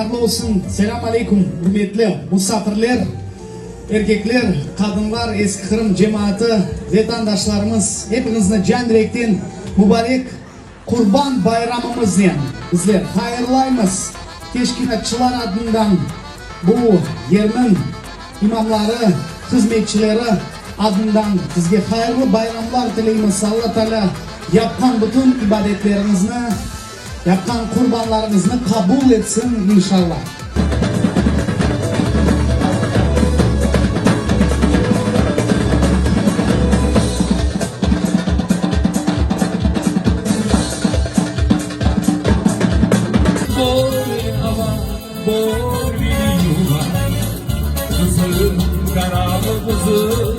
hayırlı olsun. Selam aleyküm hürmetli misafirler, erkekler, kadınlar, eski Kırım cemaati, vatandaşlarımız hepinizle can yürekten mübarek Kurban bayramımız diyen bizler hayırlaymiz. Teşkilatçılar adından bu yermin imamları, hizmetçileri adından sizge hayırlı bayramlar dileyimiz. Allah Teala bütün ibadetlerinizni, yapkan kurbanlarınızı kabul etsin inşallah. Kızılın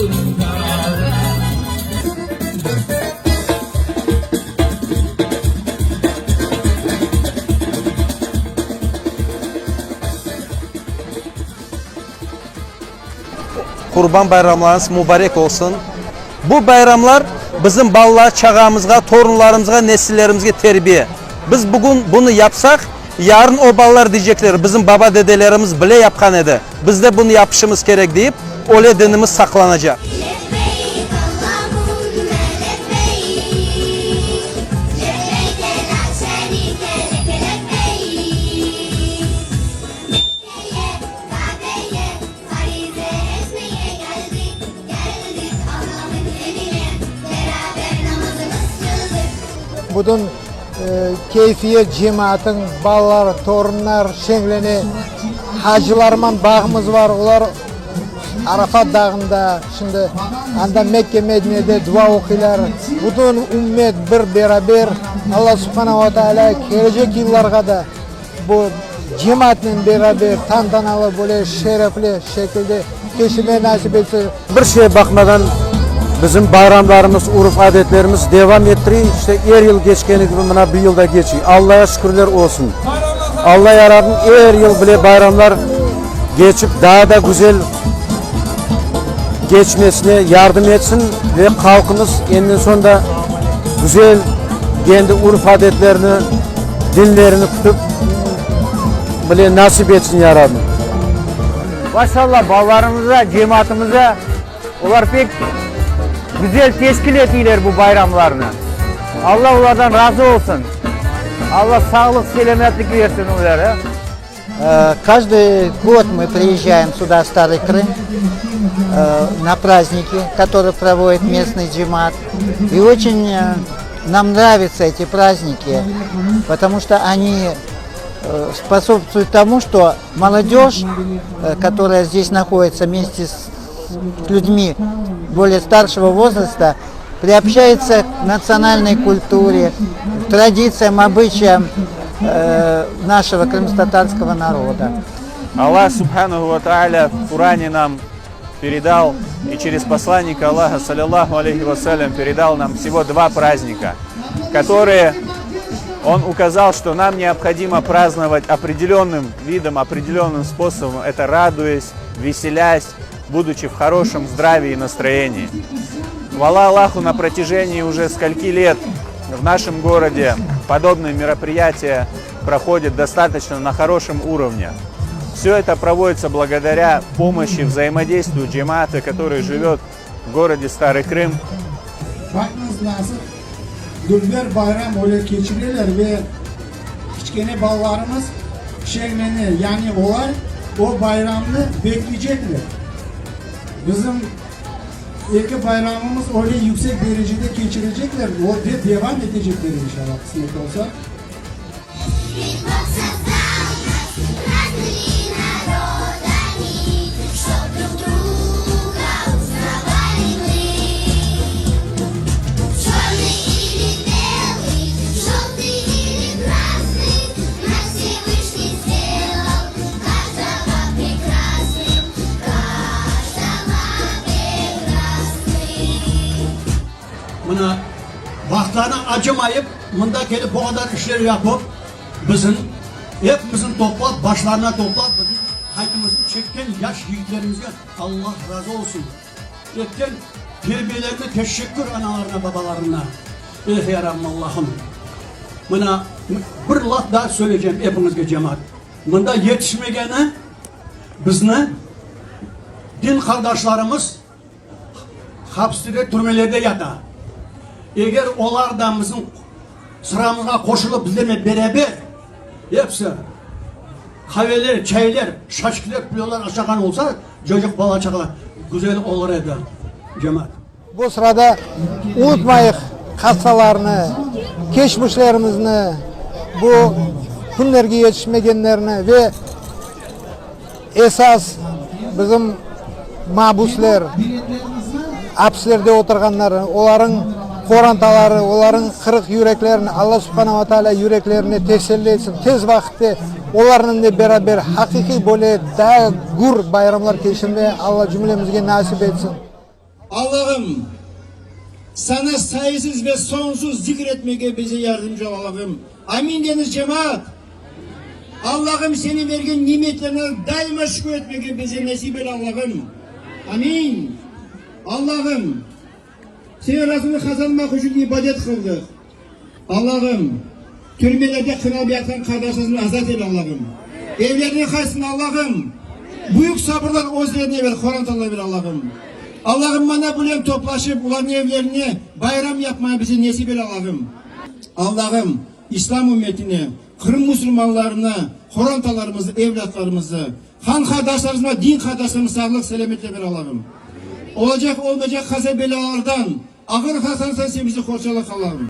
Kurban bayramlarınız mübarek olsun. Bu bayramlar bizim ballar çağımızga, torunlarımızga, nesillerimizge terbiye. Biz bugün bunu yapsak, yarın o ballar diyecekler bizim baba dedelerimiz bile yapkan edi. Biz de bunu yapışımız gerek deyip öyle dinimiz saklanacak. бұдын э, кейфие жемаатын балалар торынлар шеңлене хажыларман бағымыз бар. Олар арафат дағында шынды анда мекке мединеде дуа оқилар. Бүтін үммет бір берабер. Алла субханала тағала келешек жылларға да бұл жемаатпен берабер тантаналы бөле шерепле шекілде кешіме нәсіп етсе. Бір ше бақмадан Bizim bayramlarımız, urf adetlerimiz devam ettiriyor. İşte her yıl geçkeni gibi buna bir yılda geçiyor. Allah'a şükürler olsun. Allah yarabbim her yıl bile bayramlar geçip daha da güzel geçmesine yardım etsin ve halkımız eninde sonunda güzel kendi urf adetlerini, dinlerini tutup bile nasip etsin ya Rabbim. Maşallah ballarımıza, cemaatimize onlar pek güzel teşkil ettiler bu bayramlarını. Allah onlardan razı olsun. Allah selametlik versin onlara. Э, Каждый год мы приезжаем сюда, в Старый Крым, на праздники, которые проводит местный джимат. И очень нам нравятся эти праздники, потому что они э, способствуют тому, что молодежь, э, которая здесь находится вместе с людьми более старшего возраста, приобщается к национальной культуре, традициям, обычаям э, нашего крымско-татарского народа. Аллах Субханаху Ва Тааля в Коране нам передал и через посланника Аллаха, саллиллаху алейхи вассалям, передал нам всего два праздника, которые он указал, что нам необходимо праздновать определенным видом, определенным способом, это радуясь, веселясь, будучи в хорошем здравии и настроении. Хвала Аллаху на протяжении уже скольки лет в нашем городе подобные мероприятия проходят достаточно на хорошем уровне. Все это проводится благодаря помощи, взаимодействию джемата, который живет в gороде Старый Крым. Dülber bayram öyle geçirirler ve kiçkene ballarımız. Bizim ilk bayramımız öyle yüksek derecede geçirecekler. O de devam edecekler inşallah kısmet olsa. Buna vaxtlarına acımayıp bunda gelip bu kadar işler yapıp bizim hepimizin toplayıp başlarına toplayıp bizim kaydımızı çeken yaş yiğitlerimize Allah razı olsun. Çeken terbiyelerine teşekkür analarına babalarına. Eh ya Rabbim Allah'ım. Buna bir laf daha söyleyeceğim hepinizge cemaat. Mında yetişmegeni bizni din kardeşlerimiz hapiste türmelerde yata. Eğer onlar da bizim sıramıza koşulup bizlerle beraber hepsi kahveler, çaylar, şaşkılar, piyolar açakan olsa çocuk bala çakalar güzel olur edi cemaat. Bu sırada unutmayık hastalarını, geçmişlerimizni, bu günlerge yetişmegenlerini ve esas bizim mabuslar, hapslerde oturganları, onların korantaları, onların kırık yüreklerini Allah subhanahu wa ta'ala yüreklerini teselli etsin. Tez vakitte onlarla beraber hakiki böyle daha gur bayramlar geçirmeye Allah cümlemizge nasip etsin. Allah'ım sana sayısız ve sonsuz zikretmeye bize yardımcı ol. Amin deniz cemaat. Allah'ım senin verdiğin nimetlerine daima şükür etmeye bize nasip et Allah'ım. Amin. Allah'ım senin razını kazanmak için ibadet kıldık. Allah'ım türmelerde kınal yatan kardeşlerini azat et Allah'ım. Evlerine kaysın Allah'ım. Büyük sabırlar özlerine ver, korantalar ver Allah'ım. Allah'ım bana bulen toplaşıp ulan evlerini bayram yapmaya bize nasip et Allah'ım. Allah'ım İslam ümmetini, Kırım Müslümanlarını, korantalarımızı, evlatlarımızı, han kardeşlerimize, din kardeşlerimize sağlık, selametle ver Allah'ım. Olacak olmayacak kaza belalardan, hastalıktan sen bizi kurtarlık Allah'ım.